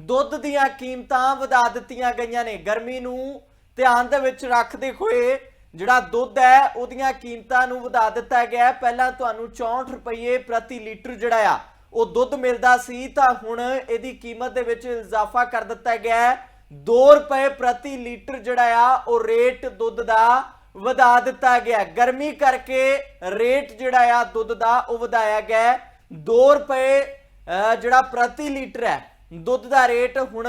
ਦੁੱਧ ਦੀਆਂ ਕੀਮਤਾਂ ਵਧਾ ਦਿੱਤੀਆਂ ਗਈਆਂ ਨੇ। ਗਰਮੀ ਨੂੰ ਧਿਆਨ ਦੇ ਵਿੱਚ ਰੱਖਦੇ ਹੋਏ ਜਿਹੜਾ ਦੁੱਧ ਹੈ, ਉਹਦੀਆਂ ਕੀਮਤਾਂ ਨੂੰ ਵਧਾ ਦਿੱਤਾ ਗਿਆ ਪਹਿਲਾਂ ਤੁਹਾਨੂੰ 64 ਰੁਪਏ ਪ੍ਰਤੀ ਲੀਟਰ ਜਿਹੜਾ ਆ, ਉਹ ਦੁੱਧ ਮਿਲਦਾ ਸੀ। ਤਾਂ ਹੁਣ ਇਹਦੀ ਕੀਮਤ ਦੇ ਵਿੱਚ ਇਜ਼ਾਫਾ ਕਰ ਦਿੱਤਾ ਗਿਆ ਹੈ। 2 ਰੁਪਏ ਪ੍ਰਤੀ ਲੀਟਰ ਜਿਹੜਾ ਆ, ਉਹ ਰੇਟ ਦੁੱਧ ਦਾ ਵਧਾ ਦਿੱਤਾ ਗਿਆ ਗਰਮੀ ਕਰਕੇ ਰੇਟ ਜਿਹੜਾ ਆ, ਦੁੱਧ ਦਾ, ਉਹ ਵਧਾਇਆ ਗਿਆ ਹੈ। 2 ਰੁਪਏ ਜਿਹੜਾ ਪ੍ਰਤੀ ਲੀਟਰ ਹੈ ਦੁੱਧ ਦਾ ਰੇਟ ਹੁਣ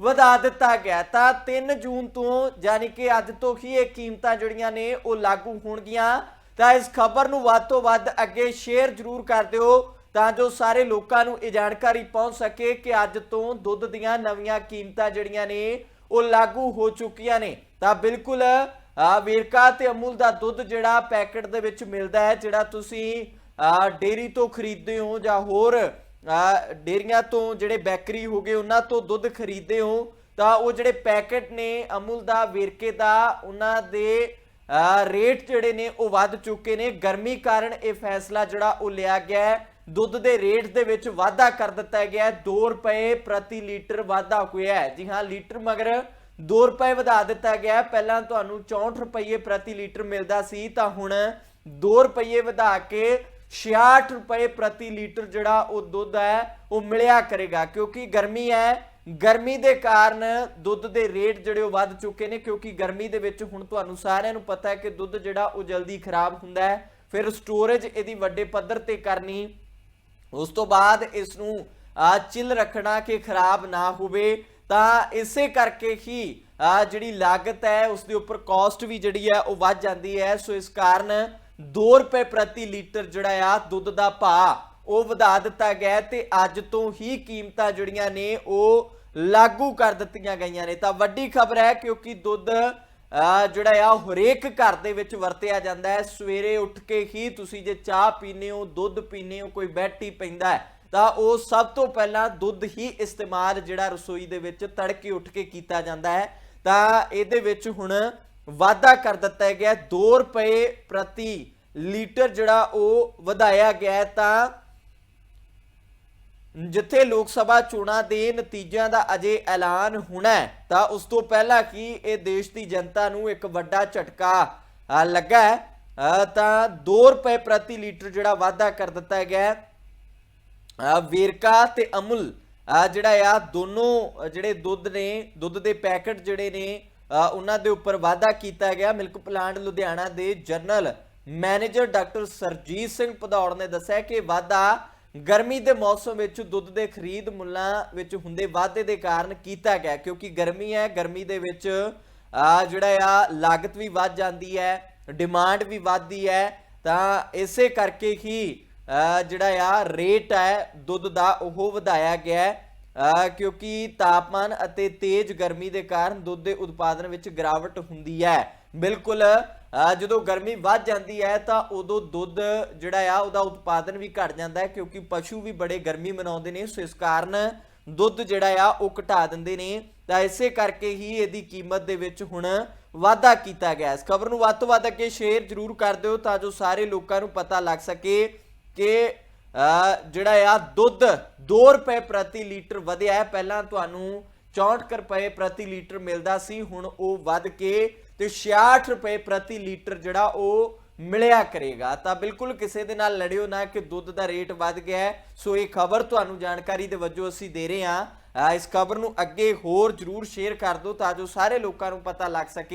ਵਧਾ ਦਿੱਤਾ ਗਿਆ ਤਾਂ 3 ਜੂਨ ਤੋਂ ਯਾਨੀ ਕਿ ਅੱਜ ਤੋਂ ਹੀ ਇਹ ਕੀਮਤਾਂ ਜਿਹੜੀਆਂ ਨੇ ਉਹ ਲਾਗੂ ਹੋਣਗੀਆਂ। ਤਾਂ ਇਸ ਖਬਰ ਨੂੰ ਵੱਧ ਤੋਂ ਵੱਧ ਅੱਗੇ ਸ਼ੇਅਰ ਜ਼ਰੂਰ ਕਰ ਦਿਓ ਤਾਂ ਜੋ ਸਾਰੇ ਲੋਕਾਂ ਨੂੰ ਇਹ ਜਾਣਕਾਰੀ ਪਹੁੰਚ ਸਕੇ ਕਿ ਅੱਜ ਤੋਂ ਦੁੱਧ ਦੀਆਂ ਨਵੀਆਂ ਕੀਮਤਾਂ ਜਿਹੜੀਆਂ ਨੇ ਉਹ ਲਾਗੂ ਹੋ ਚੁੱਕੀਆਂ ਨੇ। ਤਾਂ ਬਿਲਕੁਲ ਵੇਰਕਾ ਤੇ ਅਮੂਲ ਦਾ ਦੁੱਧ ਜਿਹੜਾ ਪੈਕਟ ਦੇ ਵਿੱਚ ਮਿਲਦਾ ਹੈ, ਜਿਹੜਾ ਤੁਸੀਂ ਆ ਡੇਰੀ ਤੋਂ ਖਰੀਦਦੇ ਹੋ ਜਾਂ ਹੋਰ ਡੇਰੀਆਂ ਤੋਂ ਜਿਹੜੇ ਬੈਕਰੀ ਹੋ ਗਏ, ਉਹਨਾਂ ਤੋਂ ਦੁੱਧ ਖਰੀਦਦੇ ਹੋ, ਤਾਂ ਉਹ ਜਿਹੜੇ ਪੈਕੇਟ ਨੇ, ਅਮੁਲ ਦਾ, ਵੇਰਕੇ ਦਾ, ਉਹਨਾਂ ਦੇ ਰੇਟ ਜਿਹੜੇ ਨੇ, ਉਹ ਵੱਧ ਚੁੱਕੇ ਨੇ। ਗਰਮੀ ਕਾਰਨ ਇਹ ਫੈਸਲਾ ਜਿਹੜਾ ਉਹ ਲਿਆ ਗਿਆ ਹੈ। ਦੁੱਧ ਦੇ ਰੇਟ ਦੇ ਵਿੱਚ ਵਾਧਾ ਕਰ ਦਿੱਤਾ ਗਿਆ ਹੈ। 2 ਰੁਪਏ ਪ੍ਰਤੀ ਲੀਟਰ ਵਾਧਾ ਹੋਇਆ ਹੈ। ਜੀ ਹਾਂ, ਲੀਟਰ ਮਗਰ 2 ਰੁਪਏ ਵਧਾ ਦਿੱਤਾ ਗਿਆ ਪਹਿਲਾਂ ਤੁਹਾਨੂੰ 64 ਰੁਪਏ ਪ੍ਰਤੀ ਲੀਟਰ ਮਿਲਦਾ ਸੀ, ਤਾਂ ਹੁਣ 2 ਰੁਪਏ ਵਧਾ ਕੇ 66 ਰੁਪਏ ਪ੍ਰਤੀ ਲੀਟਰ ਜਿਹੜਾ ਉਹ ਦੁੱਧ ਹੈ, ਉਹ ਮਿਲਿਆ ਕਰੇਗਾ। ਕਿਉਂਕਿ ਗਰਮੀ ਹੈ, ਗਰਮੀ ਦੇ ਕਾਰਨ ਦੁੱਧ ਦੇ ਰੇਟ ਜਿਹੜੇ ਉਹ ਵੱਧ ਚੁੱਕੇ ਨੇ, ਕਿਉਂਕਿ ਗਰਮੀ ਦੇ ਵਿੱਚ ਹੁਣ ਤੁਹਾਨੂੰ ਸਾਰਿਆਂ ਨੂੰ ਪਤਾ ਹੈ ਕਿ ਦੁੱਧ ਜਿਹੜਾ ਉਹ ਜਲਦੀ ਖਰਾਬ ਹੁੰਦਾ ਹੈ। ਫਿਰ ਸਟੋਰੇਜ ਇਹਦੀ ਵੱਡੇ ਪੱਧਰ ਤੇ ਕਰਨੀ, ਉਸ ਤੋਂ ਬਾਅਦ ਇਸ ਨੂੰ ਚਿਲ ਰੱਖਣਾ ਕਿ ਖਰਾਬ ਨਾ ਹੋਵੇ, ਤਾਂ ਇਸੇ ਕਰਕੇ ਹੀ ਜਿਹੜੀ ਲਾਗਤ ਹੈ ਉਸ ਦੇ ਉੱਪਰ ਕਾਸਟ ਵੀ ਜਿਹੜੀ ਹੈ, ਉਹ ਵੱਧ ਜਾਂਦੀ ਹੈ। ਸੋ ਇਸ ਕਾਰਨ 2 ਰੁਪਏ ਪ੍ਰਤੀ ਲੀਟਰ ਜਿਹੜਾ ਆ ਦੁੱਧ ਦਾ ਭਾਅ, ਉਹ ਵਧਾ ਦਿੱਤਾ ਗਿਆ ਹੈ ਤੇ ਅੱਜ ਤੋਂ ਹੀ ਕੀਮਤਾਂ ਜਿਹੜੀਆਂ ਨੇ, ਉਹ ਲਾਗੂ ਕਰ ਦਿੱਤੀਆਂ ਗਈਆਂ ਨੇ। ਤਾਂ ਵੱਡੀ ਖਬਰ ਹੈ ਕਿਉਂਕਿ ਦੁੱਧ ਜਿਹੜਾ ਆ ਹਰੇਕ ਘਰ ਦੇ ਵਿੱਚ ਵਰਤਿਆ ਜਾਂਦਾ ਹੈ। ਸਵੇਰੇ ਉੱਠ ਕੇ ਹੀ ਤੁਸੀਂ ਜੇ ਚਾਹ ਪੀਨੇ ਹੋ, ਦੁੱਧ ਪੀਨੇ ਹੋ, ਕੋਈ ਬੈਟੀ ਪੈਂਦਾ ਹੈ, ਤਾਂ ਉਹ ਸਭ ਤੋਂ ਪਹਿਲਾਂ ਦੁੱਧ ਹੀ ਇਸਤੇਮਾਲ ਜਿਹੜਾ ਰਸੋਈ ਦੇ ਵਿੱਚ ਤੜਕੇ ਉੱਠ ਕੇ ਕੀਤਾ ਜਾਂਦਾ ਹੈ। ਤਾਂ ਇਹਦੇ ਵਿੱਚ ਹੁਣ ਵਾਧਾ ਕਰ ਦਿੱਤਾ ਗਿਆ 2 ਰੁਪਏ ਪ੍ਰਤੀ ਲੀਟਰ ਜਿਹੜਾ ਉਹ ਵਧਾਇਆ ਗਿਆ ਤਾਂ ਜਿੱਥੇ ਲੋਕ ਸਭਾ ਚੋਣਾਂ ਦੇ ਨਤੀਜਿਆਂ ਦਾ ਅਜੇ ਐਲਾਨ ਹੋਣਾ ਤਾਂ ਉਸ ਤੋਂ ਪਹਿਲਾਂ ਕਿ ਇਹ ਦੇਸ਼ ਦੀ ਜਨਤਾ ਨੂੰ ਇੱਕ ਵੱਡਾ ਝਟਕਾ ਲੱਗਾ ਤਾਂ 2 ਰੁਪਏ ਪ੍ਰਤੀ ਲੀਟਰ ਜਿਹੜਾ ਵਾਧਾ ਕਰ ਦਿੱਤਾ ਗਿਆ ਵੇਰਕਾ ਤੇ ਅਮੁਲ ਜਿਹੜਾ ਆ, ਦੋਨੋਂ ਜਿਹੜੇ ਦੁੱਧ ਨੇ, ਦੁੱਧ ਦੇ ਪੈਕੇਟ ਜਿਹੜੇ ਨੇ ਉਹਨਾਂ ਦੇ ਉੱਪਰ ਵਾਧਾ ਕੀਤਾ ਗਿਆ ਮਿਲਕ ਪਲਾਂਟ ਲੁਧਿਆਣਾ ਦੇ general manager doctor Surjit Singh Bhadaur ਨੇ ਦੱਸਿਆ ਕਿ ਵਾਧਾ ਗਰਮੀ ਦੇ ਮੌਸਮ ਵਿੱਚ ਦੁੱਧ ਦੇ ਖਰੀਦ ਮੁੱਲਾਂ ਵਿੱਚ ਹੁੰਦੇ ਵਾਧੇ ਦੇ ਕਾਰਨ ਕੀਤਾ ਗਿਆ, ਕਿਉਂਕਿ ਗਰਮੀ ਹੈ, ਗਰਮੀ ਦੇ ਵਿੱਚ ਜਿਹੜਾ ਆ, ਲਾਗਤ ਵੀ ਵੱਧ ਜਾਂਦੀ ਹੈ, ਡਿਮਾਂਡ ਵੀ ਵੱਧਦੀ ਹੈ, ਤਾਂ ਇਸੇ ਕਰਕੇ ਹੀ ਜਿਹੜਾ ਆ, ਰੇਟ ਹੈ ਦੁੱਧ ਦਾ ਉਹ ਵਧਾਇਆ ਗਿਆ ਹੈ। ਕਿਉਂਕਿ ਤਾਪਮਾਨ ਅਤੇ ਤੇਜ਼ ਗਰਮੀ ਦੇ ਕਾਰਨ ਦੁੱਧ ਦੇ ਉਤਪਾਦਨ ਵਿੱਚ ਗਿਰਾਵਟ ਹੁੰਦੀ ਹੈ। ਬਿਲਕੁਲ ਜਦੋਂ ਗਰਮੀ ਵੱਧ ਜਾਂਦੀ ਹੈ ਤਾਂ ਉਦੋਂ ਦੁੱਧ ਜਿਹੜਾ ਆ, ਉਹਦਾ ਉਤਪਾਦਨ ਵੀ ਘਟ ਜਾਂਦਾ ਹੈ, ਕਿਉਂਕਿ ਪਸ਼ੂ ਵੀ ਬੜੇ ਗਰਮੀ ਮਨਾਉਂਦੇ ਨੇ, ਸੋ ਇਸ ਕਾਰਨ ਦੁੱਧ ਜਿਹੜਾ ਆ, ਉਹ ਘਟਾ ਦਿੰਦੇ ਨੇ। ਤਾਂ ਇਸੇ ਕਰਕੇ ਹੀ ਇਹਦੀ ਕੀਮਤ ਦੇ ਵਿੱਚ ਹੁਣ ਵਾਧਾ ਕੀਤਾ ਗਿਆ। ਇਸ ਖਬਰ ਨੂੰ ਵੱਧ ਤੋਂ ਵੱਧ ਅੱਗੇ ਸ਼ੇਅਰ ਜ਼ਰੂਰ ਕਰ ਦਿਓ, ਤਾਂ ਜੋ ਸਾਰੇ ਲੋਕਾਂ ਨੂੰ ਪਤਾ ਲੱਗ ਸਕੇ ਕਿ ਜਿਹੜਾ ਆ, ਦੁੱਧ 2 ਰੁਪਏ ਪ੍ਰਤੀ ਲੀਟਰ ਵਧਿਆ ਹੈ। ਪਹਿਲਾਂ ਤੁਹਾਨੂੰ 64 ਰੁਪਏ ਪ੍ਰਤੀ ਲੀਟਰ ਮਿਲਦਾ ਸੀ, ਹੁਣ ਉਹ ਵੱਧ ਕੇ ਤੇ 66 ਰੁਪਏ ਪ੍ਰਤੀ ਲੀਟਰ ਜਿਹੜਾ ਉਹ ਮਿਲਿਆ ਕਰੇਗਾ। ਤਾਂ ਬਿਲਕੁਲ ਕਿਸੇ ਦੇ ਨਾਲ ਲੜਿਓ ਨਾ ਕਿ ਦੁੱਧ ਦਾ ਰੇਟ ਵੱਧ ਗਿਆ ਹੈ। ਸੋ ਇਹ ਖਬਰ ਤੁਹਾਨੂੰ ਜਾਣਕਾਰੀ ਦੇ ਵਜੋਂ ਅਸੀਂ ਦੇ ਰਹੇ ਹਾਂ। ਇਸ ਖਬਰ ਨੂੰ ਅੱਗੇ ਹੋਰ ਜਰੂਰ ਸ਼ੇਅਰ ਕਰ ਦਿਓ ਤਾਂ ਜੋ ਸਾਰੇ ਲੋਕਾਂ ਨੂੰ ਪਤਾ ਲੱਗ ਸਕੇ।